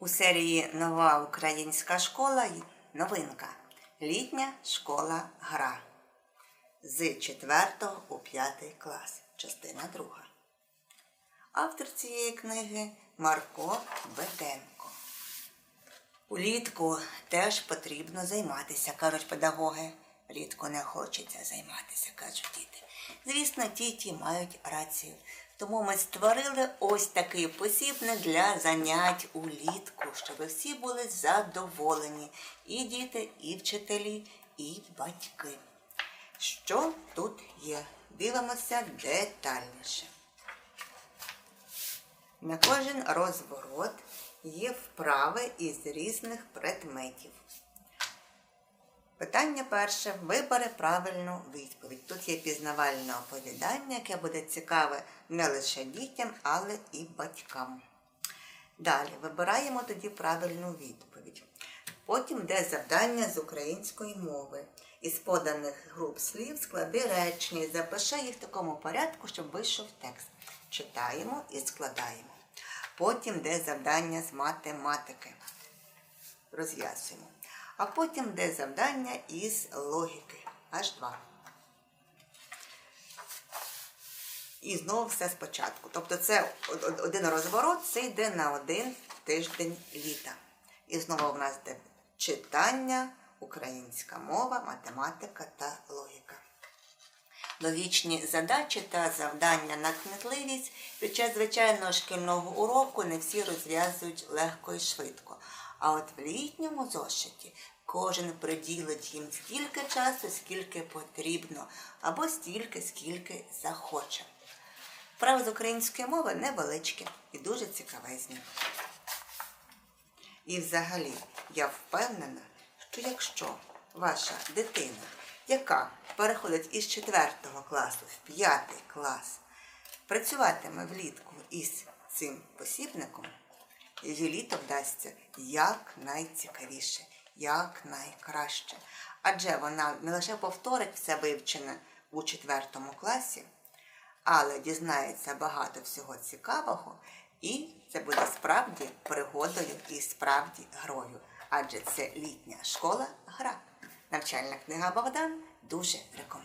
У серії Нова українська школа новинка. Літня школа гра. З 4 у 5 клас. Частина 2. Автор цієї книги Марко Беденко. Улітку теж потрібно займатися, кажуть педагоги. Влітку не хочеться займатися, кажуть діти. Звісно, діти мають рацію. Тому ми створили ось такий посібник для занять улітку, щоб всі були задоволені. І діти, і вчителі, і батьки. Що тут є? Дивимося детальніше. На кожен розворот є вправи із різних предметів. Питання перше. Вибери правильну відповідь. Тут є пізнавальне оповідання, яке буде цікаве не лише дітям, але і батькам. Далі вибираємо тоді правильну відповідь. Потім йде завдання з української мови. Із поданих груп слів склади речення і запиши їх в такому порядку, щоб вийшов текст. Читаємо і складаємо. Потім йде завдання з математики. Розв'язуємо. А потім йде завдання із логіки. Аж два. І знову все спочатку. Тобто це од- од- один розворот, це йде на один тиждень літа. І знову в нас йде читання, українська мова, математика та логіка. Логічні задачі та завдання на кмітливість під час звичайного шкільного уроку не всі розв'язують легко і швидко. А от в літньому зошиті кожен приділить їм стільки часу, скільки потрібно, або стільки, скільки захоче. Вправи з української мови невеличкі і дуже цікавезні. І взагалі я впевнена, що якщо ваша дитина, яка переходить із 4 класу в 5 клас, працюватиме влітку із цим посібником, літо вдасться як найцікавіше, як найкраще. Адже вона не лише повторить все вивчене у 4 класі, але дізнається багато всього цікавого, і це буде справді пригодою і справді грою. Адже це літня школа гра. Навчальна книга Богдан дуже рекомендую.